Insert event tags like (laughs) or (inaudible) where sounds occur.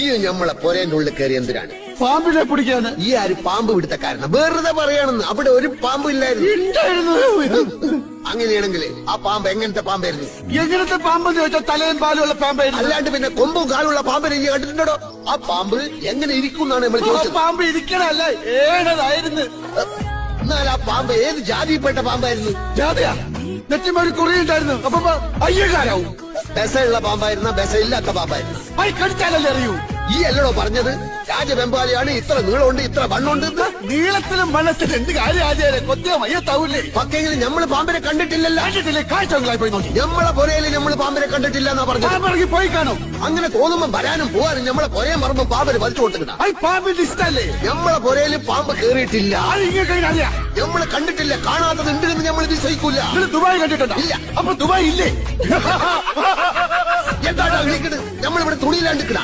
ഈ ഞമ്മളെ പൊരേന്റെ ഉള്ളിൽ കയറി എന്തിനാണ്? പാമ്പിനെ പിടിക്കാന്. ഈ ആര് പാമ്പ് പിടുത്തക്കാരന വെറുതെ പറയണെന്ന് അവിടെ ഒരു പാമ്പ് ഇല്ലായിരുന്നു. അങ്ങനെയാണെങ്കിൽ ആ പാമ്പ് എങ്ങനത്തെ പാമ്പായിരുന്നു? എങ്ങനത്തെ പാമ്പെന്ന് ചോദിച്ചാൽ തലയും പാലുള്ള പാമ്പായിരുന്നു. അല്ലാണ്ട് പിന്നെ കൊമ്പും കാലുള്ള പാമ്പിനെ നീ കണ്ടിട്ടുണ്ടോ? ആ പാമ്പ് എങ്ങനെ ഇരിക്കും എന്നാണ് നമ്മൾ ചോദിച്ചത്. പാമ്പ് ഇരിക്കണല്ല ഏണതായിരുന്നു. എന്നാൽ ആ പാമ്പ് ഏത് ജാതിയിൽപ്പെട്ട പാമ്പായിരുന്നു? ജാതിയാ. നെറ്റിമൊരു കുറിയുണ്ടായിരുന്നു. അപ്പൊ അയ്യകാരാവും ബസയുള്ള പാമ്പായിരുന്ന ബസ ഇല്ലാത്ത പാമ്പായിരുന്നു. ഐ കടിച്ചാലല്ലേ അറിയൂ? ഈ അല്ലടോ പറഞ്ഞത്? രാജവെമ്പാലിയാണ് ഇത്ര നീളമുണ്ട് ഇത്ര വണ്ണുണ്ട് നീളത്തിലും വണ്ണത്തിലും എന്ത് കാര്യം ആചാര്യ കൊത്തിയ മയ്യത്താവൂലേ പക്കെങ്കിലും നമ്മൾ പാമ്പിനെ കണ്ടിട്ടില്ലല്ലോ. കാട്ടിട്ടില്ലേ കാഴ്ചകളായി പോയി നോക്കി. നമ്മളെ പുരയിൽ നമ്മൾ പാമ്പിനെ കണ്ടിട്ടില്ല എന്നാ പറഞ്ഞു പോയി കാണും. അങ്ങനെ തോന്നുമ്പോ വരാനും പോവാനും നമ്മളെ പുരയെ മറമ്പോ പാമ്പിന് വലിച്ചു കൊടുത്തിട്ടാ ഐ പാമ്പിന്റെ ഇഷ്ടല്ലേ? നമ്മളെ പുരയിൽ പാമ്പ് കേറിയിട്ടില്ല. നമ്മൾ കണ്ടിട്ടില്ല. കാണാത്തത് ഉണ്ടെന്ന് നമ്മൾ വിശ്വസിക്കൂല. ദുബായ് കണ്ടിട്ടുണ്ടോ? ഇല്ല. അപ്പൊ ദുബായ് ഇല്ലേ? (laughs) வீக்கெடு நம்மளை விட துணியிலாண்டுக்கடா